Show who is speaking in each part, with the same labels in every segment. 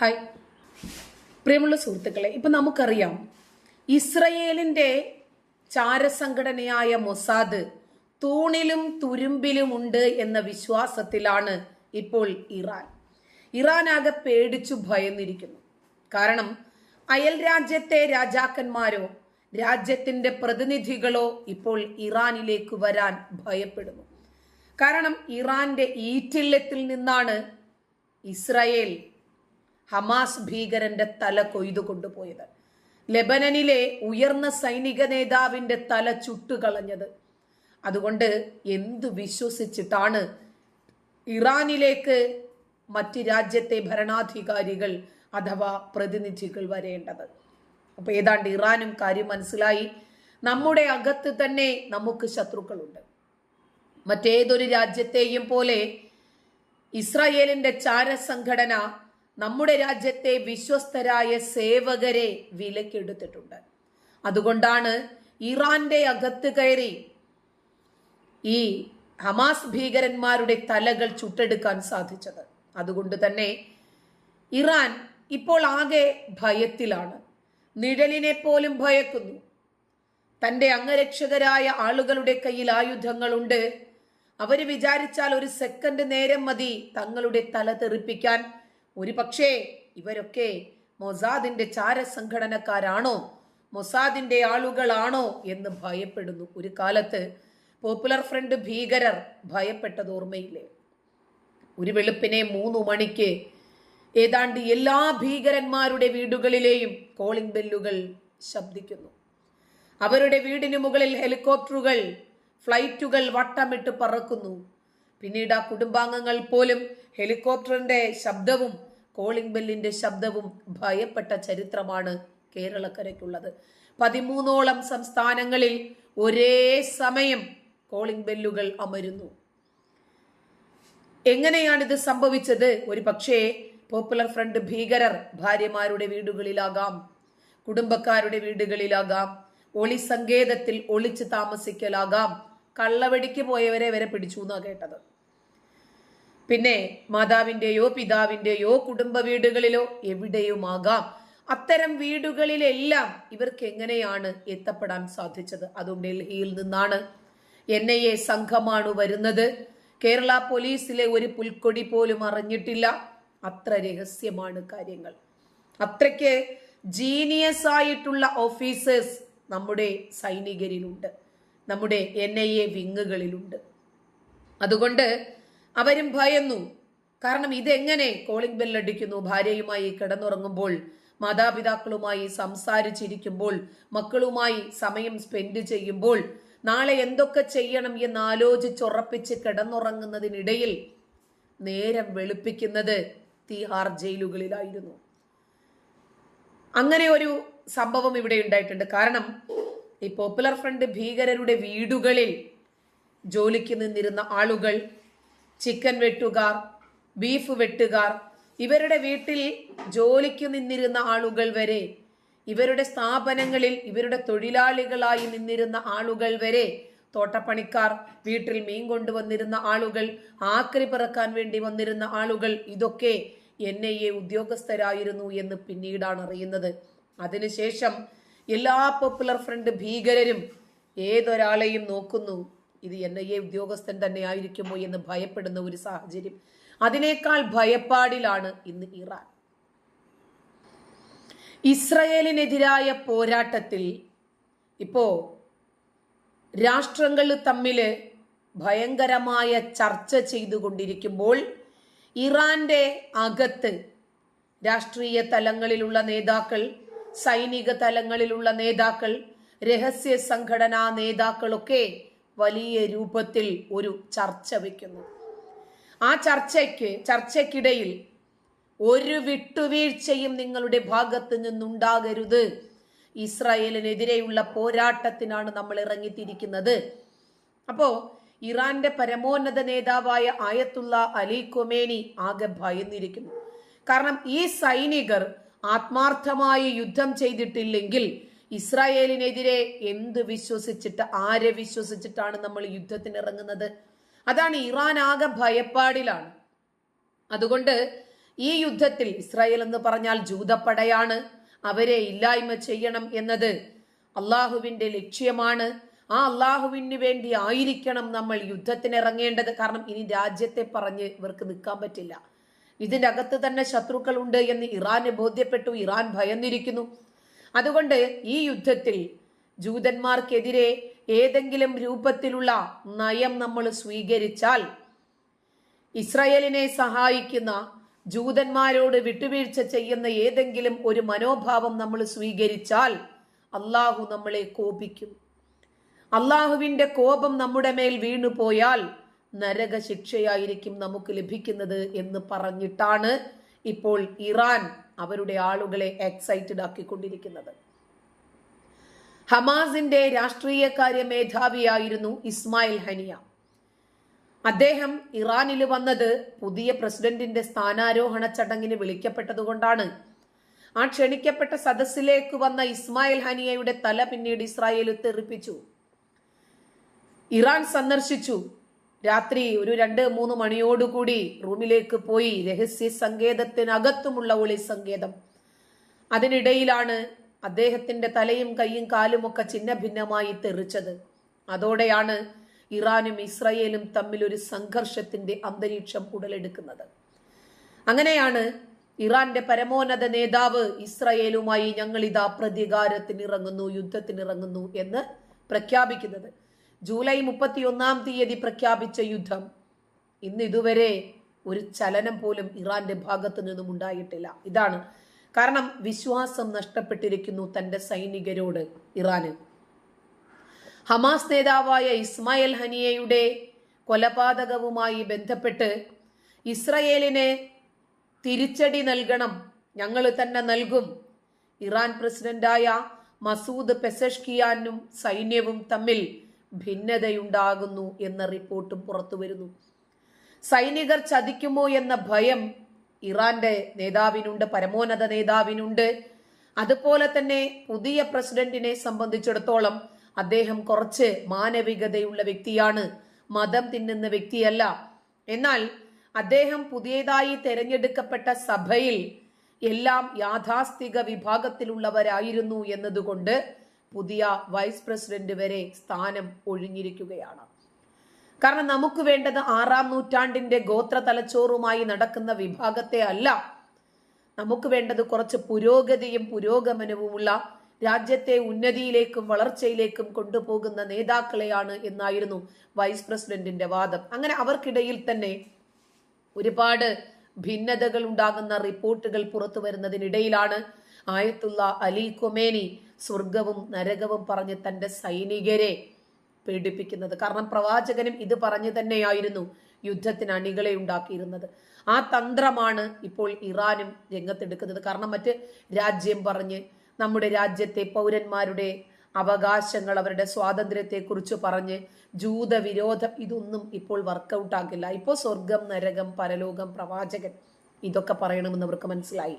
Speaker 1: Hi. പ്രിയമുള്ള സുഹൃത്തുക്കളെ ഇപ്പം നമുക്കറിയാം ഇസ്രയേലിന്റെ ചാരസംഘടനയായ മൊസാദ് തൂണിലും തുരുമ്പിലും ഉണ്ട് എന്ന വിശ്വാസത്തിലാണ് ഇപ്പോൾ ഇറാൻ. ഇറാനാകെ പേടിച്ചു ഭയന്നിരിക്കുന്നു. കാരണം അയൽ രാജ്യത്തെ രാജാക്കന്മാരോ രാജ്യത്തിന്റെ പ്രതിനിധികളോ ഇപ്പോൾ ഇറാനിലേക്ക് വരാൻ ഭയപ്പെടുന്നു. കാരണം ഇറാന്റെ ഈറ്റില്ലത്തിൽ നിന്നാണ് ഇസ്രായേൽ ഹമാസ് ഭീകരന്റെ തല കൊയ്തു കൊണ്ടുപോയത്. ലെബനനിലെ ഉയർന്ന സൈനിക നേതാവിന്റെ തല ചുട്ടുകളഞ്ഞത്. അതുകൊണ്ട് എന്തു വിശ്വസിച്ചിട്ടാണ് ഇറാനിലേക്ക് മറ്റ് രാജ്യത്തെ ഭരണാധികാരികൾ അഥവാ പ്രതിനിധികൾ വരേണ്ടത്? അപ്പൊ ഏതാണ്ട് ഇറാനും കാര്യം മനസ്സിലായി. നമ്മുടെ അകത്ത് തന്നെ നമുക്ക് ശത്രുക്കളുണ്ട്. മറ്റേതൊരു രാജ്യത്തെയും പോലെ ഇസ്രായേലിന്റെ ചാരസംഘടന നമ്മുടെ രാജ്യത്തെ വിശ്വസ്തരായ സേവകരെ വിലക്കെടുത്തിട്ടുണ്ട്. അതുകൊണ്ടാണ് ഇറാന്റെ അകത്ത് കയറി ഈ ഹമാസ് ഭീകരന്മാരുടെ തലകൾ ചുട്ടെടുക്കാൻ സാധിച്ചത്. അതുകൊണ്ട് തന്നെ ഇറാൻ ഇപ്പോൾ ആകെ ഭയത്തിലാണ്. നിഴലിനെ പോലും ഭയക്കുന്നു. തന്റെ അംഗരക്ഷകരായ ആളുകളുടെ കയ്യിൽ ആയുധങ്ങളുണ്ട്. അവർ വിചാരിച്ചാൽ ഒരു സെക്കൻഡ് നേരം മതി തങ്ങളുടെ തല തെറിപ്പിക്കാൻ. ഒരു പക്ഷേ ഇവരൊക്കെ മൊസാദിന്റെ ചാരസംഘടനക്കാരാണോ? മൊസാദിന്റെ ആളുകളാണോ എന്ന് ഭയപ്പെടുന്നു. ഒരു കാലത്ത് പോപ്പുലർ ഫ്രണ്ട് ഭീകരർ ഭയപ്പെട്ടത് ഓർമ്മയില്ലേ? ഒരു വെളുപ്പിനെ മൂന്നു മണിക്ക് ഏതാണ്ട് എല്ലാ ഭീകരന്മാരുടെ വീടുകളിലെയും കോളിംഗ് ബെല്ലുകൾ ശബ്ദിക്കുന്നു. അവരുടെ വീടിന് മുകളിൽ ഹെലികോപ്റ്ററുകൾ ഫ്ലൈറ്റുകൾ വട്ടമിട്ട് പറക്കുന്നു. പിന്നീട് ആ കുടുംബാംഗങ്ങൾ പോലും ഹെലികോപ്റ്ററിന്റെ ശബ്ദവും കോളിംഗ് ബെല്ലിന്റെ ശബ്ദവും ഭയപ്പെട്ട ചരിത്രമാണ് കേരളക്കരയ്ക്കുള്ളത്. പതിമൂന്നോളം സംസ്ഥാനങ്ങളിൽ ഒരേ സമയം കോളിംഗ് ബെല്ലുകൾ അമരുന്നു. എങ്ങനെയാണിത് സംഭവിച്ചത്? ഒരു പക്ഷേ പോപ്പുലർ ഫ്രണ്ട് ഭീകരർ ഭാര്യമാരുടെ വീടുകളിലാകാം കുടുംബക്കാരുടെ വീടുകളിലാകാം ഒളി സങ്കേതത്തിൽ ഒളിച്ച് താമസിക്കലാകാം കള്ളവെടിക്ക് പോയവരെ വരെ പിടിച്ചു എന്നാ കേട്ടത്. പിന്നെ മാതാവിന്റെയോ പിതാവിന്റെയോ കുടുംബ വീടുകളിലോ എവിടെയുമാകാം? അത്തരം വീടുകളിലെല്ലാം ഇവർക്ക് എങ്ങനെയാണ് എത്തപ്പെടാൻ സാധിച്ചത്? അതും ഡൽഹിയിൽ നിന്നാണ്. എൻ ഐ എ സംഘമാണ് വരുന്നത്. കേരള പോലീസിലെ ഒരു പുൽക്കൊടി പോലും അറിഞ്ഞിട്ടില്ല. അത്ര രഹസ്യമാണ് കാര്യങ്ങൾ. അത്രയ്ക്ക് ജീനിയസ് ആയിട്ടുള്ള ഓഫീസേഴ്സ് നമ്മുടെ സൈനികരിലുണ്ട്. നമ്മുടെ എൻ ഐ എ വിങ്ങുകളിലുണ്ട്. അതുകൊണ്ട് അവരും ഭയന്നു. കാരണം ഇതെങ്ങനെ കോളിംഗ് ബെല്ലടിക്കുന്നു ഭാര്യയുമായി കിടന്നുറങ്ങുമ്പോൾ മാതാപിതാക്കളുമായി സംസാരിച്ചിരിക്കുമ്പോൾ മക്കളുമായി സമയം സ്പെൻഡ് ചെയ്യുമ്പോൾ നാളെ എന്തൊക്കെ ചെയ്യണം എന്ന് ആലോചിച്ചുറപ്പിച്ച് കിടന്നുറങ്ങുന്നതിനിടയിൽ നേരം വെളുപ്പിക്കുന്നത് തീഹാർ ജയിലുകളിലായിരുന്നു. അങ്ങനെ ഒരു സംഭവം ഇവിടെ ഉണ്ടായിട്ടുണ്ട്. കാരണം ഈ പോപ്പുലർ ഫ്രണ്ട് ഭീകരരുടെ വീടുകളിൽ ജോലിക്ക് നിന്നിരുന്ന ആളുകൾ ചിക്കൻ വെട്ടുകാർ ബീഫ് വെട്ടുകാർ ഇവരുടെ വീട്ടിൽ ജോലിക്ക് നിന്നിരുന്ന ആളുകൾ വരെ ഇവരുടെ സ്ഥാപനങ്ങളിൽ ഇവരുടെ തൊഴിലാളികളായി നിന്നിരുന്ന ആളുകൾ വരെ തോട്ടപ്പണിക്കാർ വീട്ടിൽ മീൻ കൊണ്ടുവന്നിരുന്ന ആളുകൾ ആക്രി പിറക്കാൻ വേണ്ടി വന്നിരുന്ന ആളുകൾ ഇതൊക്കെ എൻ ഐ എ ഉദ്യോഗസ്ഥരായിരുന്നു എന്ന് പിന്നീടാണ് അറിയുന്നത്. അതിനുശേഷം എല്ലാ പോപ്പുലർ ഫ്രണ്ട് ഭീകരരും ഏതൊരാളെയും നോക്കുന്നു. ഇത് എൻ ഐ എ ഉദ്യോഗസ്ഥൻ തന്നെ ആയിരിക്കുമോ എന്ന് ഭയപ്പെടുന്ന ഒരു സാഹചര്യം. അതിനേക്കാൾ ഭയപ്പാടിലാണ് ഇന്ന് ഇറാൻ. ഇസ്രയേലിനെതിരായ പോരാട്ടത്തിൽ ഇപ്പോ രാഷ്ട്രങ്ങൾ തമ്മിൽ ഭയങ്കരമായ ചർച്ച ചെയ്തുകൊണ്ടിരിക്കുമ്പോൾ ഇറാന്റെ അകത്ത് രാഷ്ട്രീയ തലങ്ങളിലുള്ള നേതാക്കൾ സൈനിക തലങ്ങളിലുള്ള നേതാക്കൾ രഹസ്യ സംഘടനാ നേതാക്കളൊക്കെ വലിയ രൂപത്തിൽ ഒരു ചർച്ച വയ്ക്കുന്നു ആ ചർച്ചയ്ക്ക് ചർച്ചയ്ക്കിടയിൽ ഒരു വിട്ടുവീഴ്ചയും നിങ്ങളുടെ ഭാഗത്ത് നിന്നുണ്ടാകരുത്. ഇസ്രായേലിനെതിരെയുള്ള പോരാട്ടത്തിനാണ് നമ്മൾ ഇറങ്ങിത്തിരിക്കുന്നത്. അപ്പോ ഇറാന്റെ പരമോന്നത നേതാവായ ആയത്തുള്ള അലി കൊമേനി ആകെ ഭയന്നിരിക്കുന്നു. കാരണം ഈ സൈനികർ ആത്മാർത്ഥമായി യുദ്ധം ചെയ്തിട്ടില്ലെങ്കിൽ ഇസ്രായേലിനെതിരെ എന്ത് വിശ്വസിച്ചിട്ട് ആരെ വിശ്വസിച്ചിട്ടാണ് നമ്മൾ യുദ്ധത്തിന് ഇറങ്ങുന്നത് അതാണ് ഇറാൻ ആകെ ഭയപ്പാടിലാണ്. അതുകൊണ്ട് ഈ യുദ്ധത്തിൽ ഇസ്രായേൽ എന്ന് പറഞ്ഞാൽ ജൂതപ്പടയാണ്. അവരെ ഇല്ലായ്മ ചെയ്യണം എന്നത് അള്ളാഹുവിന്റെ ലക്ഷ്യമാണ്. ആ അള്ളാഹുവിന് വേണ്ടി ആയിരിക്കണം നമ്മൾ യുദ്ധത്തിന് ഇറങ്ങേണ്ടത് കാരണം ഇനി രാജ്യത്തെ പറഞ്ഞ് ഇവർക്ക് നിൽക്കാൻ പറ്റില്ല. ഇതിന്റെ അകത്ത് തന്നെ ശത്രുക്കളുണ്ട് എന്ന് ഇറാന് ബോധ്യപ്പെട്ടു. ഇറാൻ ഭയന്നിരിക്കുന്നു. അതുകൊണ്ട് ഈ യുദ്ധത്തിൽ ജൂതന്മാർക്കെതിരെ ഏതെങ്കിലും രൂപത്തിലുള്ള നയം നമ്മൾ സ്വീകരിച്ചാൽ ഇസ്രയേലിനെ സഹായിക്കുന്ന ജൂതന്മാരോട് വിട്ടുവീഴ്ച ചെയ്യുന്ന ഏതെങ്കിലും ഒരു മനോഭാവം നമ്മൾ സ്വീകരിച്ചാൽ അള്ളാഹു നമ്മളെ കോപിക്കും. അള്ളാഹുവിന്റെ കോപം നമ്മുടെ മേൽ വീണുപോയാൽ നരക ശിക്ഷയായിരിക്കും നമുക്ക് ലഭിക്കുന്നത് എന്ന് പറഞ്ഞിട്ടാണ് ഇപ്പോൾ ഇറാൻ അവരുടെ ആളുകളെ എക്സൈറ്റഡ് ആക്കിക്കൊണ്ടിരിക്കുന്നത്. ഹമാസിന്റെ രാഷ്ട്രീയകാര്യ മേധാവിയായിരുന്നു ഇസ്മായിൽ ഹനിയ. അദ്ദേഹം ഇറാനിൽ വന്നത് പുതിയ പ്രസിഡന്റിന്റെ സ്ഥാനാരോഹണ ചടങ്ങിന് വിളിക്കപ്പെട്ടതുകൊണ്ടാണ്. ആ ക്ഷണിക്കപ്പെട്ട സദസ്സിലേക്ക് വന്ന ഇസ്മായിൽ ഹനിയയുടെ തല പിന്നീട് ഇസ്രായേൽ തെറിപ്പിച്ചു ഇറാൻ സന്ദർശിച്ചു. രാത്രി ഒരു രണ്ട് മൂന്ന് മണിയോടുകൂടി റൂമിലേക്ക് പോയി രഹസ്യ സങ്കേതത്തിനകത്തുമുള്ള ഒളി സങ്കേതം. അതിനിടയിലാണ് അദ്ദേഹത്തിന്റെ തലയും കൈയും കാലും ഒക്കെ ചിന്ന ഭിന്നമായി തെറിച്ചത്. അതോടെയാണ് ഇറാനും ഇസ്രയേലും തമ്മിൽ ഒരു സംഘർഷത്തിന്റെ അന്തരീക്ഷം ഉടലെടുക്കുന്നത്. അങ്ങനെയാണ് ഇറാന്റെ പരമോന്നത നേതാവ് ഇസ്രയേലുമായി ഞങ്ങൾ ഇതാ പ്രതികാരത്തിനിറങ്ങുന്നു യുദ്ധത്തിനിറങ്ങുന്നു എന്ന് പ്രഖ്യാപിക്കുന്നത്. ജൂലൈ മുപ്പത്തിയൊന്നാം തീയതി പ്രഖ്യാപിച്ച യുദ്ധം. ഇന്ന് ഇതുവരെ ഒരു ചലനം പോലും ഇറാന്റെ ഭാഗത്തു നിന്നും ഉണ്ടായിട്ടില്ല. ഇതാണ് കാരണം വിശ്വാസം നഷ്ടപ്പെട്ടിരിക്കുന്നു തന്റെ സൈനികരോട് ഇറാന്. ഹമാസ് നേതാവായ ഇസ്മായിൽ ഹനിയയുടെ കൊലപാതകവുമായി ബന്ധപ്പെട്ട് ഇസ്രയേലിന് തിരിച്ചടി നൽകണം ഞങ്ങൾ തന്നെ നൽകും. ഇറാൻ പ്രസിഡന്റായ മസൂദ് പെസഷ്കിയാനും സൈന്യവും തമ്മിൽ ഭിന്നതയുണ്ടാകുന്നു എന്ന റിപ്പോർട്ടും പുറത്തു വരുന്നു. സൈനികർ ചതിക്കുമോ എന്ന ഭയം ഇറാന്റെ നേതാവിനുണ്ട് പരമോന്നത നേതാവിനുണ്ട്. അതുപോലെ തന്നെ പുതിയ പ്രസിഡന്റിനെ സംബന്ധിച്ചിടത്തോളം അദ്ദേഹം കുറച്ച് മാനവികതയുള്ള വ്യക്തിയാണ് മതം തിന്നുന്ന വ്യക്തിയല്ല. എന്നാൽ അദ്ദേഹം പുതിയതായി തെരഞ്ഞെടുക്കപ്പെട്ട സഭയിൽ എല്ലാം യാഥാസ്ഥിക വിഭാഗത്തിലുള്ളവരായിരുന്നു എന്നതുകൊണ്ട് പുതിയ വൈസ് പ്രസിഡന്റ് വരെ സ്ഥാനം ഒഴിഞ്ഞിരിക്കുകയാണ്. കാരണം നമുക്ക് വേണ്ടത് ആറാം നൂറ്റാണ്ടിന്റെ ഗോത്ര തലച്ചോറുമായി നടക്കുന്ന വിഭാഗത്തെ അല്ല. നമുക്ക് വേണ്ടത് കുറച്ച് പുരോഗതിയും പുരോഗമനവുമുള്ള രാജ്യത്തെ ഉന്നതിയിലേക്കും വളർച്ചയിലേക്കും കൊണ്ടുപോകുന്ന നേതാക്കളെയാണ് എന്നായിരുന്നു വൈസ് പ്രസിഡന്റിന്റെ വാദം. അങ്ങനെ അവർക്കിടയിൽ തന്നെ ഒരുപാട് ഭിന്നതകൾ ഉണ്ടാകുന്ന റിപ്പോർട്ടുകൾ പുറത്തു വരുന്നതിനിടയിലാണ് ആയത്തുള്ള അലി കൊമേനി സ്വർഗവും നരകവും പറഞ്ഞ് തന്റെ സൈനികരെ പീഡിപ്പിക്കുന്നത്. കാരണം പ്രവാചകനും ഇത് പറഞ്ഞു തന്നെയായിരുന്നു യുദ്ധത്തിന് അണികളെ ഉണ്ടാക്കിയിരുന്നത്. ആ തന്ത്രമാണ് ഇപ്പോൾ ഇറാനും രംഗത്തെടുക്കുന്നത്. കാരണം മറ്റ് രാജ്യം പറഞ്ഞ് നമ്മുടെ രാജ്യത്തെ പൗരന്മാരുടെ അവകാശങ്ങൾ അവരുടെ സ്വാതന്ത്ര്യത്തെക്കുറിച്ച് പറഞ്ഞ് ജൂതവിരോധം ഇതൊന്നും ഇപ്പോൾ വർക്കൗട്ട് ആകില്ല. ഇപ്പോൾ സ്വർഗം നരകം പരലോകം പ്രവാചകൻ ഇതൊക്കെ പറയണമെന്ന് അവർക്ക് മനസ്സിലായി.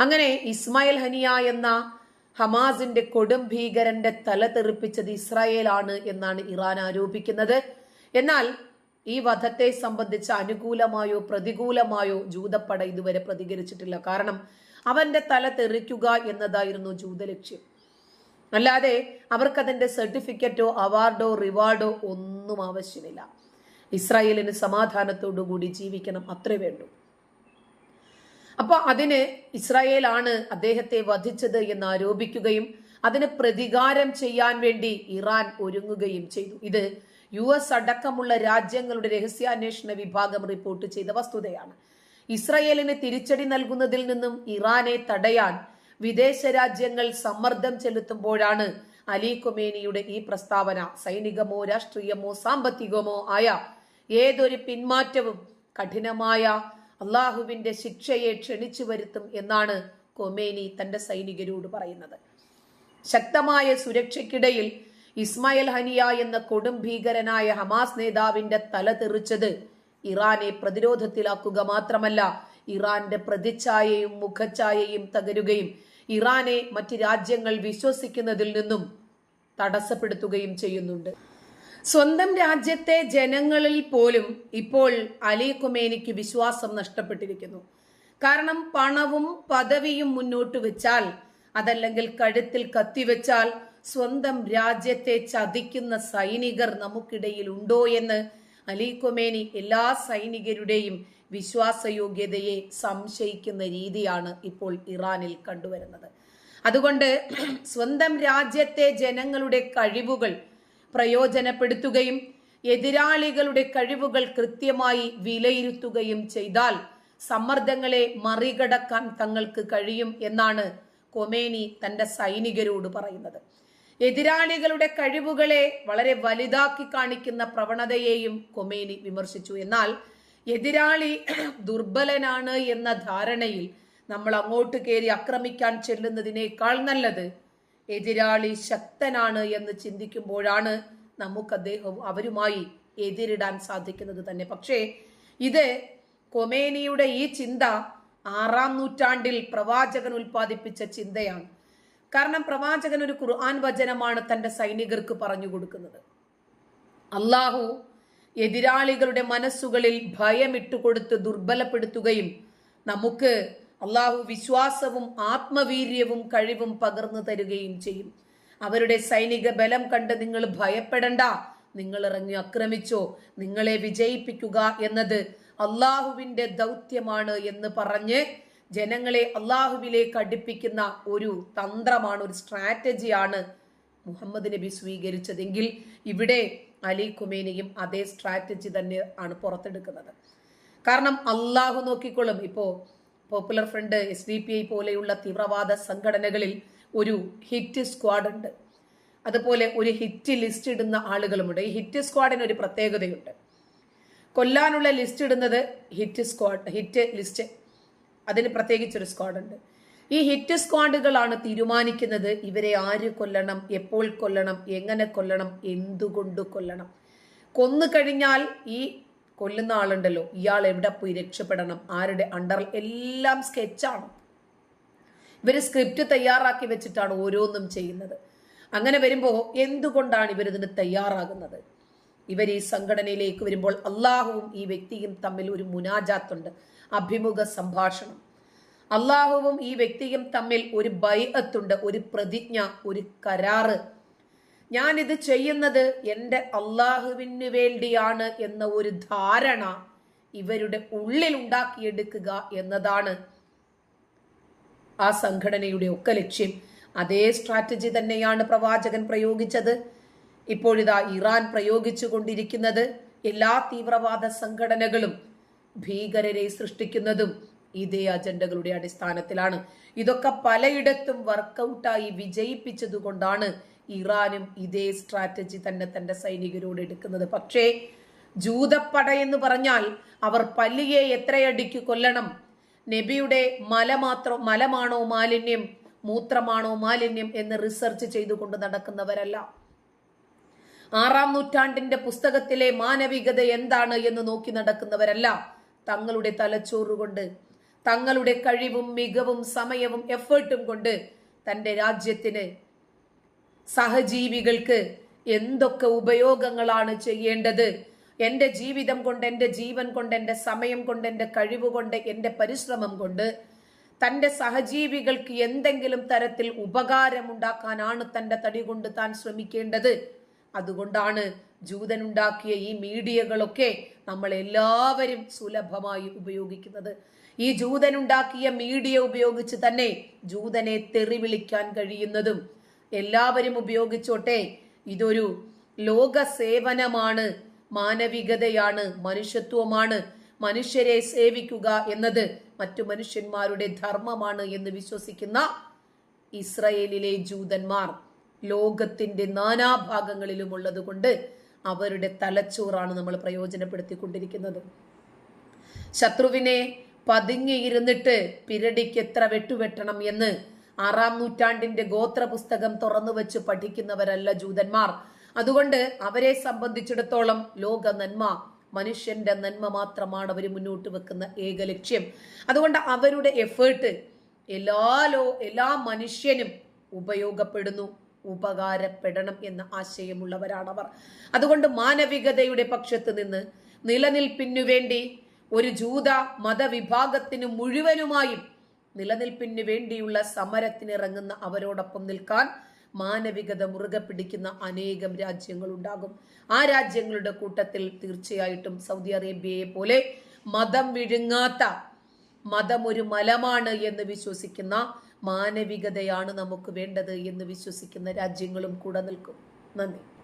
Speaker 1: അങ്ങനെ ഇസ്മായിൽ ഹനിയ എന്ന ഹമാസിന്റെ കൊടും ഭീകരന്റെ തല തെറിപ്പിച്ചത് ഇസ്രായേലാണ് എന്നാണ് ഇറാൻ ആരോപിക്കുന്നത്. എന്നാൽ ഈ വധത്തെ സംബന്ധിച്ച് അനുകൂലമായോ പ്രതികൂലമായോ ജൂതപ്പട ഇതുവരെ പ്രതികരിച്ചിട്ടില്ല. കാരണം അവന്റെ തല തെറിക്കുക എന്നതായിരുന്നു ജൂത ലക്ഷ്യം അല്ലാതെ അവർക്കതിന്റെ സർട്ടിഫിക്കറ്റോ അവാർഡോ റിവാർഡോ ഒന്നും ആവശ്യമില്ല. ഇസ്രായേലിന് സമാധാനത്തോടുകൂടി ജീവിക്കണം അത്രേ വേണ്ടു. അപ്പോൾ അതിന് ഇസ്രായേലാണ് അദ്ദേഹത്തെ വധിച്ചത് എന്ന് ആരോപിക്കുകയും അതിന് പ്രതികാരം ചെയ്യാൻ വേണ്ടി ഇറാൻ ഒരുങ്ങുകയും ചെയ്തു. ഇത് യു എസ് അടക്കമുള്ള രാജ്യങ്ങളുടെ രഹസ്യാന്വേഷണ വിഭാഗം റിപ്പോർട്ട് ചെയ്ത വസ്തുതയാണ്. ഇസ്രായേലിന് തിരിച്ചടി നൽകുന്നതിൽ നിന്നും ഇറാനെ തടയാൻ വിദേശ രാജ്യങ്ങൾ സമ്മർദ്ദം ചെലുത്തുമ്പോഴാണ് അലി കൊമേനിയുടെ ഈ പ്രസ്താവന. സൈനികമോ രാഷ്ട്രീയമോ സാമ്പത്തികമോ ആയ ഏതൊരു പിന്മാറ്റവും കഠിനമായ അള്ളാഹുവിന്റെ ശിക്ഷയെ ക്ഷണിച്ചു വരുത്തും എന്നാണ് കൊമേനി തന്റെ സൈനികരോട് പറയുന്നത്. ശക്തമായ സുരക്ഷയ്ക്കിടയിൽ ഇസ്മായിൽ ഹനിയ എന്ന കൊടും ഭീകരനായ ഹമാസ് നേതാവിന്റെ തല തെറിച്ചത് ഇറാനെ പ്രതിരോധത്തിലാക്കുക മാത്രമല്ല ഇറാന്റെ പ്രതിച്ഛായയും മുഖച്ഛായയും തകരുകയും ഇറാനെ മറ്റ് രാജ്യങ്ങൾ വിശ്വസിക്കുന്നതിൽ നിന്നും തടസ്സപ്പെടുത്തുകയും ചെയ്യുന്നുണ്ട്. സ്വന്തം രാജ്യത്തെ ജനങ്ങളിൽ പോലും ഇപ്പോൾ അലി കുമേനിക്ക് വിശ്വാസം നഷ്ടപ്പെട്ടിരിക്കുന്നു. കാരണം പണവും പദവിയും മുന്നോട്ട് വെച്ചാൽ അതല്ലെങ്കിൽ കഴുത്തിൽ കത്തിവെച്ചാൽ സ്വന്തം രാജ്യത്തെ ചതിക്കുന്ന സൈനികർ നമുക്കിടയിൽ ഉണ്ടോ എന്ന് അലി കൊമേനി എല്ലാ സൈനികരുടെയും വിശ്വാസയോഗ്യതയെ സംശയിക്കുന്ന രീതിയാണ് ഇപ്പോൾ ഇറാനിൽ കണ്ടുവരുന്നത്. അതുകൊണ്ട് സ്വന്തം രാജ്യത്തെ ജനങ്ങളുടെ കഴിവുകൾ പ്രയോജനപ്പെടുത്തുകയും എതിരാളികളുടെ കഴിവുകൾ കൃത്യമായി വിലയിരുത്തുകയും ചെയ്താൽ സമ്മർദ്ദങ്ങളെ മറികടക്കാൻ തങ്ങൾക്ക് കഴിയും എന്നാണ് കൊമേനി തന്റെ സൈനികരോട് പറയുന്നത്. എതിരാളികളുടെ കഴിവുകളെ വളരെ വലുതാക്കി കാണിക്കുന്ന പ്രവണതയെയും കൊമേനി വിമർശിച്ചു. എന്നാൽ എതിരാളി ദുർബലനാണ് എന്ന ധാരണയിൽ നമ്മൾ അങ്ങോട്ട് കയറി ആക്രമിക്കാൻ ചെല്ലുന്നതിനേക്കാൾ നല്ലത് എതിരാളി ശക്തനാണ് എന്ന് ചിന്തിക്കുമ്പോഴാണ് നമുക്ക് അദ്ദേഹം അവരുമായി എതിരിടാൻ സാധിക്കുന്നത് തന്നെ. പക്ഷേ ഇത് കൊമേനിയുടെ ഈ ചിന്ത ആറാം നൂറ്റാണ്ടിൽ പ്രവാചകൻ ഉൽപ്പാദിപ്പിച്ച ചിന്തയാണ്. കാരണം പ്രവാചകൻ ഒരു ഖുർആൻ വചനമാണ് തന്റെ സൈനികർക്ക് പറഞ്ഞു കൊടുക്കുന്നത്. അള്ളാഹു എതിരാളികളുടെ മനസ്സുകളിൽ ഭയമിട്ടുകൊടുത്ത് ദുർബലപ്പെടുത്തുകയും നമുക്ക് അള്ളാഹു വിശ്വാസവും ആത്മവീര്യവും കഴിവും പകർന്നു തരുകയും ചെയ്യും. അവരുടെ സൈനിക ബലം കണ്ട് നിങ്ങൾ ഭയപ്പെടണ്ട. നിങ്ങൾ ഇറങ്ങി ആക്രമിച്ചോ. നിങ്ങളെ വിജയിപ്പിക്കുക എന്നത് അള്ളാഹുവിന്റെ ദൗത്യമാണ് എന്ന് പറഞ്ഞ് ജനങ്ങളെ അള്ളാഹുവിലേക്ക് അടുപ്പിക്കുന്ന ഒരു തന്ത്രമാണ് ഒരു സ്ട്രാറ്റജിയാണ് മുഹമ്മദ് നബി സ്വീകരിച്ചതെങ്കിൽ ഇവിടെ അലി ഖുമേനിയും അതേ സ്ട്രാറ്റജി തന്നെ ആണ് പുറത്തെടുക്കുന്നത്. കാരണം അള്ളാഹു നോക്കിക്കൊള്ളും ഇപ്പോ popular front S D P I പോലെയുള്ള തീവ്രവാദ സംഘടനകളിൽ ഒരു ഹിറ്റ് സ്ക്വാഡ് ഉണ്ട്. അതുപോലെ ഒരു ഹിറ്റ് ലിസ്റ്റ് ഇടുന്ന ആളുകളുമുണ്ട്. ഈ ഹിറ്റ് സ്ക്വാഡിന് ഒരു പ്രത്യേകതയുണ്ട്. കൊല്ലാനുള്ള ലിസ്റ്റ് ഇടുന്നത് ഹിറ്റ് സ്ക്വാഡ് ഹിറ്റ് ലിസ്റ്റ് അതിന് പ്രത്യേകിച്ചൊരു സ്ക്വാഡ് ഉണ്ട്. ഈ ഹിറ്റ് സ്ക്വാഡുകളാണ് തീരുമാനിക്കുന്നത് ഇവരെ ആര് കൊല്ലണം എപ്പോൾ കൊല്ലണം എങ്ങനെ കൊല്ലണം എന്തുകൊണ്ട് കൊല്ലണം. കൊന്നു കഴിഞ്ഞാൽ ഈ കൊല്ലുന്ന ആളുണ്ടല്ലോ. ഇയാൾ എവിടെ പോയി രക്ഷപ്പെടണം? ആരുടെ അണ്ടറിൽ എല്ലാം സ്കെച്ചാണ്. ഇവർ സ്ക്രിപ്റ്റ് തയ്യാറാക്കി വെച്ചിട്ടാണ് ഓരോന്നും ചെയ്യുന്നത്. അങ്ങനെ വരുമ്പോൾ എന്തുകൊണ്ടാണ് ഇവരിതിന് തയ്യാറാകുന്നത്? ഇവർ ഈ സംഘടനയിലേക്ക് വരുമ്പോൾ അള്ളാഹുവും ഈ വ്യക്തിയും തമ്മിൽ ഒരു മുനാജാത്തുണ്ട്. അഭിമുഖ സംഭാഷണം. അള്ളാഹുവും ഈ വ്യക്തിയും തമ്മിൽ ഒരു ബൈഅത്തുണ്ട് ഒരു പ്രതിജ്ഞ ഒരു കരാറ്. ഞാനിത് ചെയ്യുന്നത് എന്റെ അള്ളാഹുവിന് വേണ്ടിയാണ് എന്ന ഒരു ധാരണ ഇവരുടെ ഉള്ളിൽ ഉണ്ടാക്കിയെടുക്കുക എന്നതാണ് ആ സംഘടനയുടെ ഒക്കെ ലക്ഷ്യം. അതേ സ്ട്രാറ്റജി തന്നെയാണ് പ്രവാചകൻ പ്രയോഗിച്ചത്. ഇപ്പോഴിതാ ഇറാൻ പ്രയോഗിച്ചു കൊണ്ടിരിക്കുന്നത് എല്ലാ തീവ്രവാദ സംഘടനകളും ഭീകരരെ സൃഷ്ടിക്കുന്നതും ഇതേ അജണ്ടകളുടെ അടിസ്ഥാനത്തിലാണ്. ഇതൊക്കെ പലയിടത്തും വർക്കൗട്ടായി വിജയിപ്പിച്ചതുകൊണ്ടാണ് ഇറാനും ഇതേ സ്ട്രാറ്റജി തന്നെ തന്റെ സൈനികരോട് എടുക്കുന്നത്. പക്ഷേ ജൂതപ്പട എന്ന് പറഞ്ഞാൽ അവർ പല്ലിയെ എത്രയടിക്ക് കൊല്ലണം? നബിയുടെ മല മാത്രം മലമാണോ മാലിന്യം മൂത്രമാണോ മാലിന്യം എന്ന് റിസർച്ച് ചെയ്തുകൊണ്ട് നടക്കുന്നവരല്ല. ആറാം നൂറ്റാണ്ടിന്റെ പുസ്തകത്തിലെ മാനവികത എന്താണ് എന്ന് നോക്കി നടക്കുന്നവരല്ല. തങ്ങളുടെ തലച്ചോറുകൊണ്ട് തങ്ങളുടെ കഴിവും മികവും സമയവും എഫേർട്ടും കൊണ്ട് തന്റെ രാജ്യത്തിന് സഹജീവികൾക്ക് എന്തൊക്കെ ഉപയോഗങ്ങളാണ് ചെയ്യേണ്ടത്? എന്റെ ജീവിതം കൊണ്ട് എന്റെ ജീവൻ കൊണ്ട് എന്റെ സമയം കൊണ്ട് എന്റെ കഴിവ് കൊണ്ട് എന്റെ പരിശ്രമം കൊണ്ട് തന്റെ സഹജീവികൾക്ക് എന്തെങ്കിലും തരത്തിൽ ഉപകാരമുണ്ടാക്കാനാണ് തന്റെ തടി കൊണ്ട് താൻ ശ്രമിക്കേണ്ടത്. അതുകൊണ്ടാണ് ജൂതനുണ്ടാക്കിയ ഈ മീഡിയകളൊക്കെ നമ്മൾ എല്ലാവരും സുലഭമായി ഉപയോഗിക്കുന്നത്. ഈ ജൂതനുണ്ടാക്കിയ മീഡിയ ഉപയോഗിച്ച് തന്നെ ജൂതനെ തെറി വിളിക്കാൻ കഴിയുന്നതും എല്ലാവരും ഉപയോഗിച്ചോട്ടെ. ഇതൊരു ലോക സേവനമാണ് മാനവികതയാണ് മനുഷ്യത്വമാണ്. മനുഷ്യരെ സേവിക്കുക എന്നത് മറ്റു മനുഷ്യന്മാരുടെ ധർമ്മമാണ് എന്ന് വിശ്വസിക്കുന്ന ഇസ്രയേലിലെ ജൂതന്മാർ ലോകത്തിന്റെ നാനാഭാഗങ്ങളിലും ഉള്ളത് കൊണ്ട് അവരുടെ തലച്ചോറാണ് നമ്മൾ പ്രയോജനപ്പെടുത്തിക്കൊണ്ടിരിക്കുന്നത്. ശത്രുവിനെ പതുങ്ങിയിരുന്നിട്ട് പിരടിക്ക് എത്ര വെട്ടുവെട്ടണം എന്ന് ആറാം നൂറ്റാണ്ടിന്റെ ഗോത്ര പുസ്തകം തുറന്നു വെച്ച് പഠിക്കുന്നവരല്ല ജൂതന്മാർ. അതുകൊണ്ട് അവരെ സംബന്ധിച്ചിടത്തോളം ലോക നന്മ മനുഷ്യന്റെ നന്മ മാത്രമാണ് അവർ മുന്നോട്ട് വെക്കുന്ന ഏക ലക്ഷ്യം. അതുകൊണ്ട് അവരുടെ എഫേർട്ട് എല്ലാ ലോ എല്ലാ മനുഷ്യനും ഉപയോഗപ്പെടുന്നു ഉപകാരപ്പെടണം എന്ന ആശയമുള്ളവരാണ് അവർ. അതുകൊണ്ട് മാനവികതയുടെ പക്ഷത്ത് നിന്ന് നിലനിൽപ്പിനു വേണ്ടി ഒരു ജൂത മതവിഭാഗത്തിന് മുഴുവനുമായും നിലനിൽപ്പിന് വേണ്ടിയുള്ള സമരത്തിനിറങ്ങുന്ന അവരോടൊപ്പം നിൽക്കാൻ മാനവികത മുറുകെ പിടിക്കുന്ന അനേകം രാജ്യങ്ങളുണ്ടാകും. ആ രാജ്യങ്ങളുടെ കൂട്ടത്തിൽ തീർച്ചയായിട്ടും സൗദി അറേബ്യയെ പോലെ മതം വിഴുങ്ങാത്ത മതം ഒരു മലമാണ് എന്ന് വിശ്വസിക്കുന്ന മാനവികതയാണ് നമുക്ക് വേണ്ടത് എന്ന് വിശ്വസിക്കുന്ന രാജ്യങ്ങളും കൂടെ നിൽക്കും. നന്ദി.